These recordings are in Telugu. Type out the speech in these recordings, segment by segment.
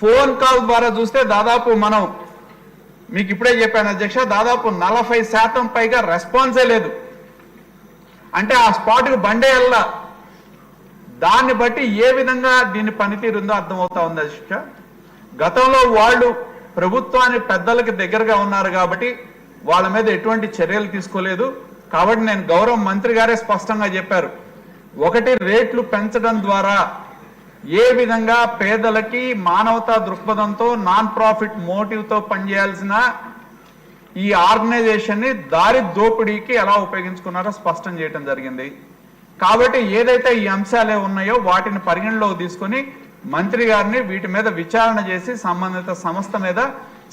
ఫోన్ కాల్ ద్వారా చూస్తే దాదాపు మనం మీకు ఇప్పుడే చెప్పాను అధ్యక్ష దాదాపు నలభై శాతం పైగా రెస్పాన్సే లేదు. అంటే ఆ స్పాట్కి బండే వెళ్ళా దాన్ని బట్టి ఏ విధంగా దీని పనితీరు ఉందో అర్థమవుతా ఉంది అధ్యక్ష. గతంలో వాళ్ళు ప్రభుత్వాన్ని పెద్దలకు దగ్గరగా ఉన్నారు కాబట్టి వాళ్ళ మీద ఎటువంటి చర్యలు తీసుకోలేదు. కాబట్టి నేను గౌరవ మంత్రి గారే స్పష్టంగా చెప్పారు. ఒకటి రేట్లు పెంచడం ద్వారా ఏ విధంగా పేదలకి మానవతా దృక్పథంతో నాన్ ప్రాఫిట్ మోటివ్తో పనిచేయాల్సిన ఈ ఆర్గనైజేషన్ని దారి దోపిడీకి ఎలా ఉపయోగించుకున్నారో స్పష్టం చేయడం జరిగింది. కాబట్టి ఏదైతే ఈ అంశాలే ఉన్నాయో వాటిని పరిగణలోకి తీసుకొని మంత్రి గారిని వీటి మీద విచారణ చేసి సంబంధిత సంస్థ మీద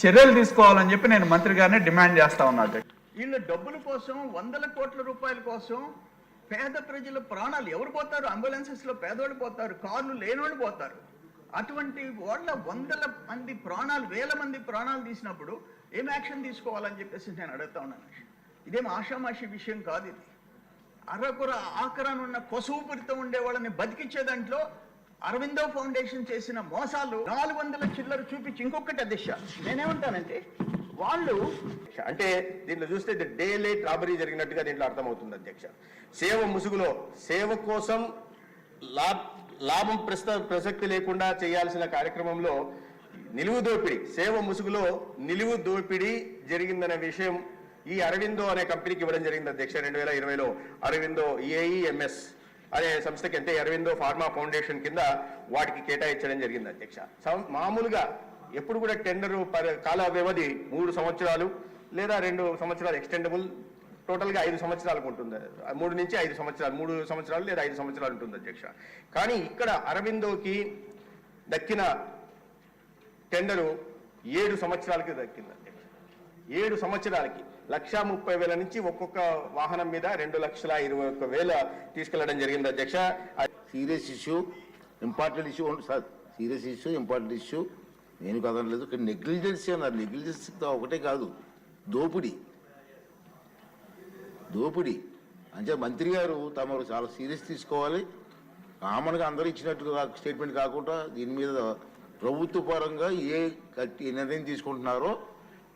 చర్యలు తీసుకోవాలని చెప్పి నేను మంత్రి గారిని డిమాండ్ చేస్తా ఉన్నా. వీళ్ళు వీళ్ళ డబ్బుల కోసం వందల కోట్ల రూపాయల కోసం పేద ప్రజల ప్రాణాలు ఎవరు పోతారు? అంబులెన్సెస్లో పేదోళ్ళు పోతారు కార్లు లేనోళ్ళు పోతారు. అటువంటి వాళ్ళ వందల మంది ప్రాణాలు వేల మంది ప్రాణాలు తీసినప్పుడు ఏం యాక్షన్ తీసుకోవాలని చెప్పేసి నేను అడుగుతా ఉన్నాను. ఇదేం ఆషామాషి విషయం కాదు ఇది. అరకుర ఆకరనున్న కొసూపురితో ఉండే వాళ్ళని బతికించే దాంట్లో అరవిందో ఫౌండేషన్ చేసిన మోసాలు నాలుగు వందల చిల్లర చూపించి ఇంకొకటి దిశ నేనేమంటానంటే వాళ్ళు అంటే దీంట్లో చూస్తే డే లైట్ రాబరీ జరిగినట్టుగా దీంట్లో అర్థమవుతుంది అధ్యక్ష. సేవ ముసుగులో సేవ కోసం లాభ లాభం ప్రస్త ప్రసక్తి లేకుండా చేయాల్సిన కార్యక్రమంలో నిలువు దోపిడీ సేవ ముసుగులో నిలువు దోపిడీ జరిగిందనే విషయం ఈ అరవిందో అనే కంపెనీకి ఇవ్వడం జరిగింది అధ్యక్ష రెండు వేల ఇరవైలో. అరవిందో ఏఈఎంఎస్ అనే సంస్థకి అంటే అరవిందో ఫార్మా ఫౌండేషన్ కింద వాటికి కేటాయించడం జరిగింది అధ్యక్ష. మామూలుగా ఎప్పుడు కూడా టెండరు కాల వ్యవధి మూడు సంవత్సరాలు. లేదా రెండు సంవత్సరాలు ఎక్స్టెండబుల్ టోటల్గా ఐదు సంవత్సరాలకు ఉంటుంది. మూడు నుంచి ఐదు సంవత్సరాలు మూడు సంవత్సరాలు లేదా ఐదు సంవత్సరాలు ఉంటుంది అధ్యక్ష. కానీ ఇక్కడ అరవిందోకి దక్కిన టెండరు ఏడు సంవత్సరాలకి దక్కింది అధ్యక్ష. ఏడు సంవత్సరాలకి లక్షా ముప్పై వేల నుంచి ఒక్కొక్క వాహనం మీద రెండు లక్షల ఇరవై ఒక్క వేల తీసుకెళ్ళడం జరిగింది అధ్యక్ష. Serious issue important issue sir serious issue important issue. నేను కదనలేదు ఇక్కడ నెగ్లిజెన్స్ అన్నారు. నెగ్లిజెన్స్ ఒకటే కాదు. దోపిడీ. దోపిడీ. అంటే మంత్రి గారు తమరు చాలా సీరియస్ తీసుకోవాలి. కామన్గా అందరూ ఇచ్చినట్టుగా స్టేట్మెంట్ కాకుండా దీని మీద ప్రభుత్వ పరంగా ఏ కట్టి నిర్ణయం తీసుకుంటున్నారో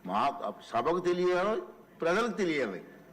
మా సభకు తెలియాలి ప్రజలకు తెలియాలి.